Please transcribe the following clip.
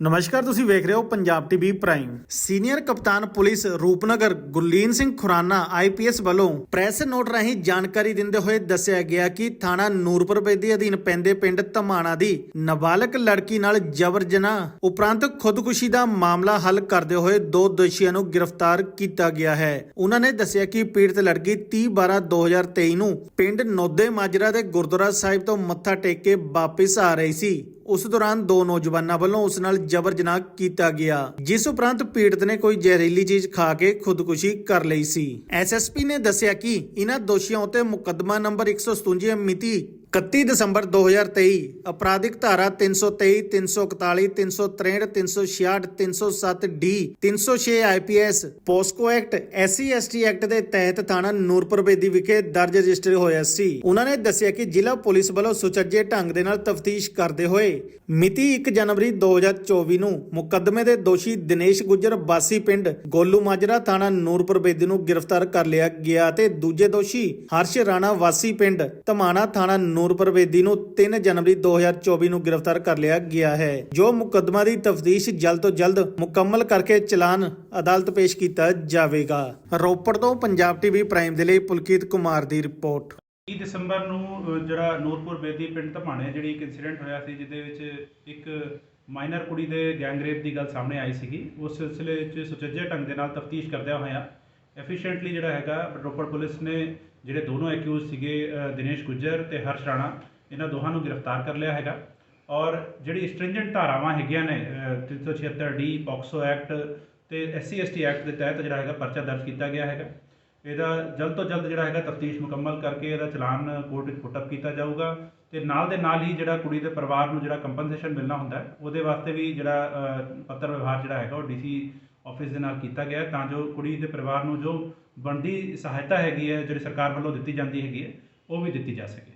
ਨਮਸਕਾਰ, ਤੁਸੀਂ ਵੇਖ ਰਹੇ ਹੋ ਪੰਜਾਬ ਟੀਵੀ ਪ੍ਰਾਈਮ। ਸੀਨੀਅਰ ਕਪਤਾਨ ਪੁਲਿਸ ਰੂਪਨਗਰ ਗੁਰਲੀਨ ਸਿੰਘ ਖੁਰਾਨਾ ਆਈਪੀਐਸ ਵੱਲੋਂ ਪ੍ਰੈਸ ਨੋਟ ਰਾਹੀਂ ਜਾਣਕਾਰੀ ਦਿੰਦੇ ਹੋਏ ਦੱਸਿਆ ਗਿਆ ਕਿ ਥਾਣਾ ਨੂਰਪੁਰ ਦੇ ਅਧੀਨ ਪੈਂਦੇ ਪਿੰਡ ਧਮਾਣਾ ਦੀ ਨਾਬਾਲਗ ਲੜਕੀ ਨਾਲ ਜਬਰ ਜਨਾਹ ਉਪਰੰਤ ਖੁਦਕੁਸ਼ੀ ਦਾ ਮਾਮਲਾ ਹੱਲ ਕਰਦੇ ਹੋਏ ਦੋ ਦੋਸ਼ੀਆਂ ਨੂੰ ਗ੍ਰਿਫਤਾਰ ਕੀਤਾ ਗਿਆ ਹੈ। ਉਹਨਾਂ ਨੇ ਦੱਸਿਆ ਕਿ ਪੀੜਤ ਲੜਕੀ 30 12 2023 ਨੂੰ ਪਿੰਡ ਨੋਦੇ ਮਾਜਰਾ ਦੇ ਗੁਰਦੁਆਰਾ ਸਾਹਿਬ ਤੋਂ ਮੱਥਾ ਟੇਕ ਕੇ ਵਾਪਸ ਆ ਰਹੀ ਸੀ। ਉਸ ਦੌਰਾਨ ਦੋ ਨੌਜਵਾਨਾਂ ਵੱਲੋਂ ਉਸ ਨਾਲ ਜਬਰ ਜਨਾਹ ਕੀਤਾ ਗਿਆ, ਜਿਸ ਉਪਰੰਤ ਪੀੜਤ ਨੇ ਕੋਈ ਜ਼ਹਿਰੀਲੀ ਚੀਜ਼ ਖਾ ਕੇ ਖੁਦਕੁਸ਼ੀ ਕਰ ਲਈ ਸੀ। ਐਸਐਸਪੀ ਨੇ ਦੱਸਿਆ ਕਿ ਇਹਨਾਂ ਦੋਸ਼ੀਆਂ ਉਤੇ ਮੁਕੱਦਮਾ ਨੰਬਰ 157 ਮਿਤੀ 31 ਦਸੰਬਰ 2023 ਅਪਰਾਧਿਕ ਧਾਰਾ 323 341 363 366 307 D 306 IPS POCSO act, SC ST act ਦੇ ਤਹਿਤ ਥਾਣਾ ਨੂਰਪੁਰ ਬੇਦੀ ਵਿਖੇ ਦਰਜ ਰਜਿਸਟਰ ਹੋਇਆ ਸੀ। ਉਹਨਾਂ ਨੇ ਦੱਸਿਆ ਕਿ ਜ਼ਿਲ੍ਹਾ ਪੁਲਿਸ ਵੱਲੋਂ ਸੁਚੱਜੇ ਢੰਗ ਦੇ ਨਾਲ ਤਫਤੀਸ਼ ਕਰਦੇ ਹੋਏ ਮਿਤੀ 1 ਜਨਵਰੀ 2024 ਨੂੰ ਮੁਕੱਦਮੇ ਦੇ ਦੋਸ਼ੀ ਦਿਨੇਸ਼ ਗੁੱਜਰ, ਬਾਸੀ ਪਿੰਡ ਗੋਲੂ ਮਾਜਰਾ ਥਾਣਾ ਨੂਰਪੁਰ ਬੇਦੀ ਨੂੰ ਗ੍ਰਿਫਤਾਰ ਕਰ ਲਿਆ ਗਿਆ ਤੇ ਦੂਜੇ ਦੋਸ਼ੀ ਹਰਸ਼ ਰਾਣਾ ਵਾਸੀ ਪਿੰਡ ਧਮਾਣਾ ਥਾਣਾ ਨੂਰਪੁਰ ਬੇਦੀ ਨੂੰ 3 ਜਨਵਰੀ 2024 ਨੂੰ ਗ੍ਰਿਫਤਾਰ ਕਰ ਲਿਆ ਗਿਆ ਹੈ, ਜੋ ਮੁਕੱਦਮਾ ਦੀ ਤਫਤੀਸ਼ ਜਲਦ ਤੋਂ ਜਲਦ ਮੁਕੰਮਲ ਕਰਕੇ ਚਲਾਨ ਅਦਾਲਤ ਪੇਸ਼ ਕੀਤਾ ਜਾਵੇਗਾ। ਰੋਪੜ ਤੋਂ ਪੰਜਾਬ ਟੀਵੀ ਪ੍ਰਾਈਮ ਦੇ ਲਈ ਪੁਲਕੀਤ ਕੁਮਾਰ ਦੀ ਰਿਪੋਰਟ। 30 ਦਸੰਬਰ ਨੂੰ ਜਿਹੜਾ ਨੂਰਪੁਰ ਬੇਦੀ ਪਿੰਡ ਧਮਾਣੇ ਜਿਹੜੀ ਇੱਕ ਇਨਸੀਡੈਂਟ ਹੋਇਆ ਸੀ, ਜਿਹਦੇ ਵਿੱਚ ਇੱਕ ਮਾਈਨਰ ਕੁੜੀ ਦੇ ਗੈਂਗ ਦੀ ਗੱਲ ਸਾਹਮਣੇ ਆਈ ਸੀਗੀ, ਉਸ ਸਿਲਸਿਲੇ ਵਿੱਚ ਸੁਚੱਜੇ ਢੰਗ ਦੇ ਨਾਲ ਤਫਤੀਸ਼ ਕਰਦਿਆਂ ਹੋਇਆ ਐਫੀਸ਼ੀਐਂਟਲੀ ਜਿਹੜਾ ਹੈਗਾ ਰੋਪੜ ਪੁਲਿਸ ਨੇ ਜਿਹੜੇ ਦੋਨੋਂ ਐਕਿਊਜ਼ ਸੀਗੇ ਦਿਨੇਸ਼ ਗੁੱਜਰ ਤੇ ਹਰਸ਼ ਰਾਣਾ ਇਹਨਾਂ ਦੋਹਾਂ ਨੂੰ ਗ੍ਰਿਫਤਾਰ ਕਰ ਲਿਆ ਹੈਗਾ। ਔਰ ਜਿਹੜੀ ਸਟ੍ਰਿੰਜੈਂਟ ਧਾਰਾਵਾਂ ਹੈਗੀਆਂ ਨੇ ਅ, 376 ਡੀ ਪੌਕਸੋ ਐਕਟ ਤੇ ਐਸਸੀ ਐਸਟੀ ਐਕਟ ਦੇ ਤਹਿਤ ਜਿਹੜਾ ਹੈਗਾ ਪਰਚਾ ਦਰਜ ਕੀਤਾ ਗਿਆ ਹੈਗਾ। ਇਹਦਾ ਜਲਦ ਤੋਂ ਜਲਦ ਜਿਹੜਾ ਹੈਗਾ ਤਫਤੀਸ਼ ਮੁਕੰਮਲ ਕਰਕੇ ਇਹਦਾ ਚਲਾਨ ਕੋਰਟ ਵਿੱਚ ਪੁੱਟਅਪ ਕੀਤਾ ਜਾਊਗਾ ਤੇ ਨਾਲ ਦੇ ਨਾਲ ਹੀ ਜਿਹੜਾ ਕੁੜੀ ਦੇ ਪਰਿਵਾਰ ਨੂੰ ਜਿਹੜਾ ਕੰਪਨਸੇਸ਼ਨ ਮਿਲਣਾ ਹੁੰਦਾ ਉਹਦੇ ਵਾਸਤੇ ਵੀ ਜਿਹੜਾ ਪੱਤਰ ਵਿਵਹਾਰ ਜਿਹੜਾ ਹੈਗਾ ਉਹ ਡੀਸੀ ਆਫਿਸ ਦੇ ਨਾਲ ਕੀਤਾ ਗਿਆ ਤਾਂ ਜੋ ਕੁੜੀ ਦੇ ਪਰਿਵਾਰ ਨੂੰ ਜੋ ਬਣਦੀ ਸਹਾਇਤਾ ਹੈਗੀ ਹੈ, ਜਿਹੜੀ ਸਰਕਾਰ ਵੱਲੋਂ ਦਿੱਤੀ ਜਾਂਦੀ ਹੈਗੀ ਹੈ, ਉਹ ਵੀ ਦਿੱਤੀ ਜਾ ਸਕੇ।